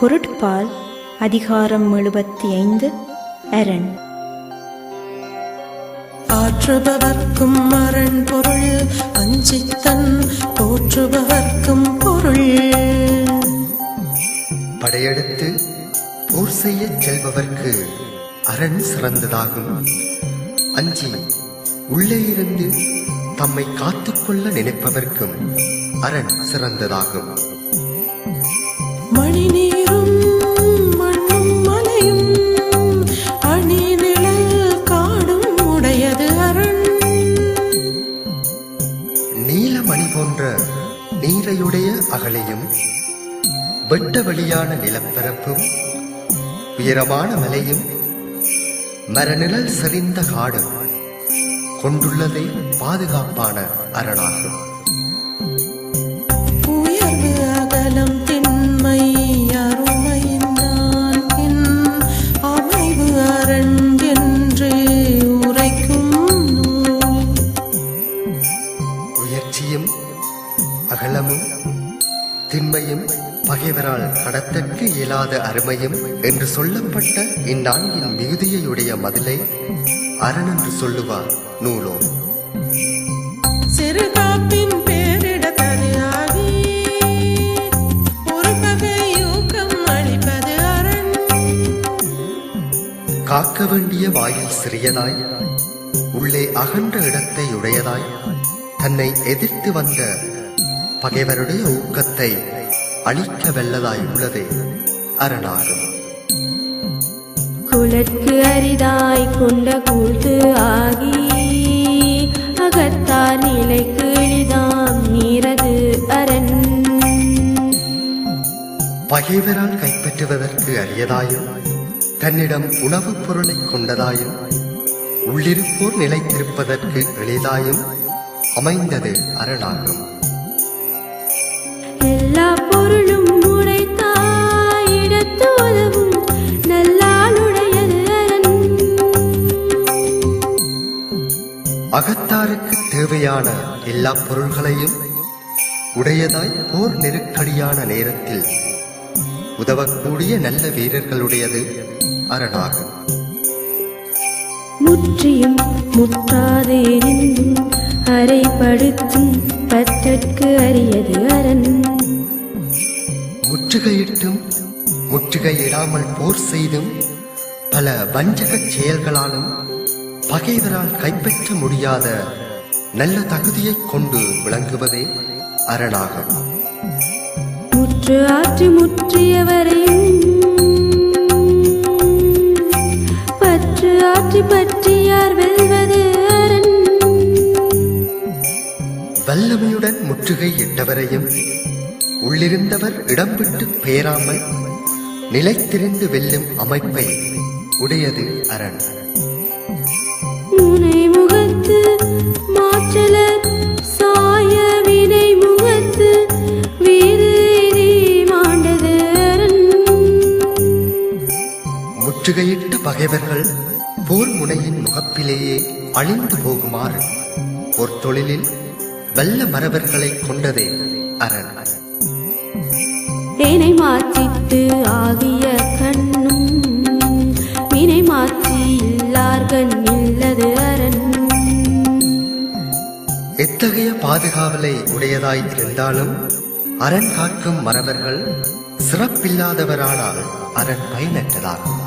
பொருட்பால் அதிகாரம் எழுபத்தி ஐந்து அரண். ஆற்றுபவர்க்கும் அரண் பொருள் அஞ்சித்தன் போற்றுபவர்க்கும் பொருள். படையெடுத்து போர் செய்யச் செல்பவர்க்கு அரண் சிறந்ததாகும். அஞ்சி உள்ளே இருந்து தம்மை காத்துக்கொள்ள நினைப்பவர்க்கும் அரண் சிறந்ததாகும். மணி போன்ற நீரையுடைய அகலையும் வெட்ட வெளியான நிலப்பரப்பும் உயரமான மலையும் மரநிழல் செறிந்த காடும் கொண்டுள்ளதே பாதுகாப்பான அரணாகும். அகலமும் திண்மையும் பகைவரால் கடத்தற்கு இயலாத அருமையும் என்று சொல்லப்பட்ட இந்நான்கின் மிகுதியையுடைய மதிலை அரண் என்று சொல்லுவார் நூலோ. சிறுகாப்பின் ஒரு அளிப்பது அரண். காக்க வேண்டிய வாயில் சிறியதாய் உள்ளே அகன்ற இடத்தை உடையதாய் தன்னை எதிர்த்து வந்த பகைவருடைய ஊக்கத்தை அழிக்க வெல்லதாய் உள்ளதே அரணாகும் குலற்கு அரிதாய் கொண்ட கூழ்த்து ஆகி அகத்தார் நிலைக்கு எளிதாம் நீரது அரண். பகைவரால் கைப்பற்றுவதற்கு அரியதாயும் தன்னிடம் உணவுப் பொருளைக் கொண்டதாயும் உள்ளிருப்போர் நிலைத்திருப்பதற்கு எளிதாயும் அமைந்தது அரணாகும். அகத்தாருக்கு தேவையான எல்லா பொருள்களையும் உடையதாய் போர் நெருக்கடியான நேரத்தில் உதவக்கூடிய நல்ல வீரர்களுடையது அரணாகும் முற்றியும் முற்றாதே நின்றும் அறைப்படுத்தும் பற்றற்கு அரியது அரண். முற்றுகையிட்டும் முற்றுகையிடாமல் போர் செய்தும் பல வஞ்சகச் செயல்களாலும் பகைவரால் கைப்பற்ற முடியாத நல்ல தகுதியைக் கொண்டு விளங்குவதே அரணாகும். முற்று ஆற்றி முற்றியவரையும் பற்று ஆற்றி பற்றியார் வெல்வது வல்லமையுடன் முற்றுகை இட்டவரையும் உள்ளிருந்தவர் இடம் விட்டு பெயராமல் நிலைத்திருந்து வெல்லும் அமைப்பை உடையது அரண். முற்றுகையிட்ட பகைவர்கள் போர் முனையின் முகப்பிலேயே அழிந்து போகுமாறு ஒரு தொழிலில் வல்ல மறவர்களை கொண்டதே அரண். ஏனை மாற்றித்து ஆகிய கண்ணும் வினை மாற்றி இல்லார்கண் இல்லது அரண். எத்தகைய பாதுகாவலை உடையதாய் இருந்தாலும் அரண் காக்கும் மறவர்கள் சிறப்பில்லாதவரானால் அரண் பயனற்றதாகும்.